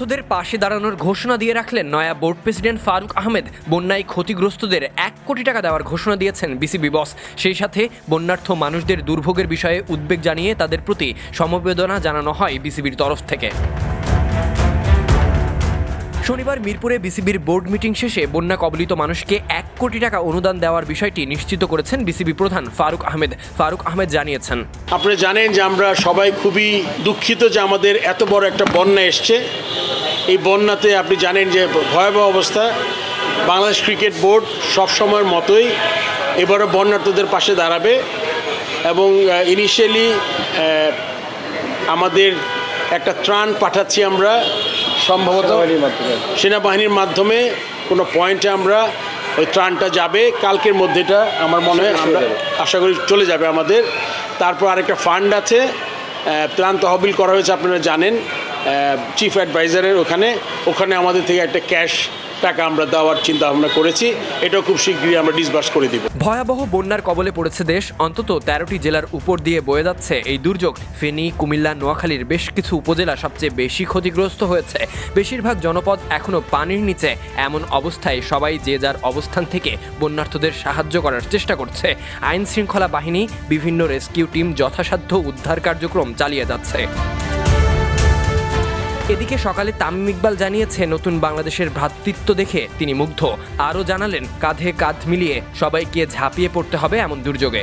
বন্যার্থদের পাশে দাঁড়ানোর ঘোষণা দিয়ে রাখলেন নয়া বোর্ড প্রেসিডেন্ট ফারুক আহমেদ। বন্যায় ক্ষতিগ্রস্তদের এক কোটি টাকা দেওয়ার ঘোষণা দিয়েছেন বিসিবি বস। সেই সাথে বন্যার্থ মানুষদের দুর্ভোগের বিষয়ে উদ্বেগ জানিয়ে তাদের প্রতি সমবেদনা জানানো হয় বিসিবির তরফ থেকে। শনিবার মিরপুরে বিসিবির বোর্ড মিটিং শেষে বন্যা কবলিত মানুষকে এক কোটি টাকা অনুদান দেওয়ার বিষয়টি নিশ্চিত করেছেন বিসিবি প্রধান ফারুক আহমেদ। ফারুক আহমেদ জানিয়েছেন। আপনারা জানেন যে আমরা সবাই খুবই দুঃখিত যে আমাদের এত বড় একটা বন্যা এসছে। এই বন্যাতে আপনি জানেন যে ভয়াবহ অবস্থা। বাংলাদেশ ক্রিকেট বোর্ড সব সময়ের মতোই এবারও বন্যার্থদের পাশে দাঁড়াবে এবং ইনিশিয়ালি আমাদের একটা ত্রাণ পাঠাচ্ছি আমরা। সম্ভবত সেনাবাহিনীর মাধ্যমে কোনো পয়েন্টে আমরা ওই ত্রাণটা যাবে, কালকের মধ্যে এটা আমার মনে হয় আমরা আশা করি চলে যাবে আমাদের। তারপর আরেকটা ফান্ড আছে ত্রাণ তহবিল করা হয়েছে, আপনারা জানেন। চিফ অ্যাডভাইজারের ওখানে ওখানে আমাদের থেকে একটা ক্যাশ টাকা আমরা দেওয়ার চিন্তা ভাবনা করেছি, এটাও খুব শীঘ্রই আমরা ডিসবার্স করে দিব। ভয়াবহ বন্যার কবলে পড়েছে দেশ। অন্তত তেরোটি জেলার উপর দিয়ে বয়ে যাচ্ছে এই দুর্যোগ। ফেনী, কুমিল্লা, নোয়াখালীর বেশ কিছু উপজেলা সবচেয়ে বেশি ক্ষতিগ্রস্ত হয়েছে। বেশিরভাগ জনপদ এখনও পানির নিচে। এমন অবস্থায় সবাই যে যার অবস্থান থেকে বন্যার্থদের সাহায্য করার চেষ্টা করছে। আইন শৃঙ্খলা বাহিনী, বিভিন্ন রেস্কিউ টিম যথাসাধ্য উদ্ধার কার্যক্রম চালিয়ে যাচ্ছে। এদিকে সকালে তামিম ইকবাল জানিয়েছে, নতুন বাংলাদেশের ভ্রাতৃত্ব দেখে তিনি মুগ্ধ। আরও জানালেন, কাঁধে কাঁধ মিলিয়ে সবাইকে ঝাঁপিয়ে পড়তে হবে এমন দুর্যোগে।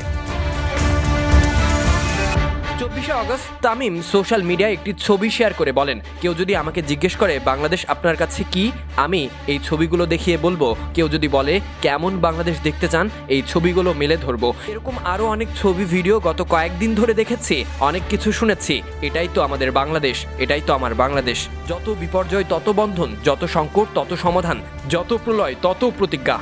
চব্বিশে অগস্ট তামিম সোশ্যাল মিডিয়ায় একটি ছবি শেয়ার করে বলেন, কেউ যদি আমাকে জিজ্ঞেস করে, বাংলাদেশ আপনার কাছে কি? আমি এই ছবিগুলো দেখিয়ে বলব। কেউ যদি বলে, কেমন বাংলাদেশ দেখতে চান? এই ছবিগুলো মেলে ধরবো। এরকম আরও অনেক ছবি, ভিডিও গত কয়েকদিন ধরে দেখেছি, অনেক কিছু শুনেছি। এটাই তো আমাদের বাংলাদেশ, এটাই তো আমার বাংলাদেশ। যত বিপর্যয়, তত বন্ধন, যত সংকট, তত সমাধান, যত প্রলয়, তত প্রতিজ্ঞা।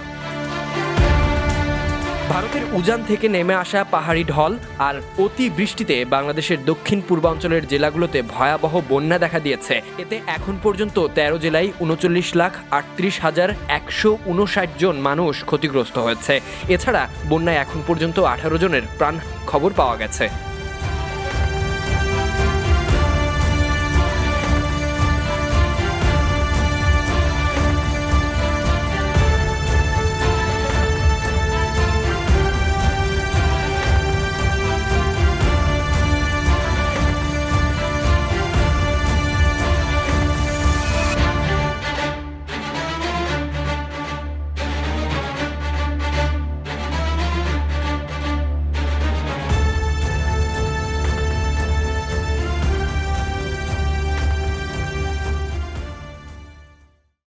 ভারতের উজান থেকে নেমে আসা পাহাড়ি ঢল আর অতি বৃষ্টিতে বাংলাদেশের দক্ষিণ পূর্বাঞ্চলের জেলাগুলোতে ভয়াবহ বন্যা দেখা দিয়েছে। এতে এখন পর্যন্ত তেরো জেলায় উনচল্লিশ লাখ আটত্রিশ হাজার একশো উনষাট জন মানুষ ক্ষতিগ্রস্ত হয়েছে। এছাড়া বন্যায় এখন পর্যন্ত আঠারো জনের প্রাণ খবর পাওয়া গেছে।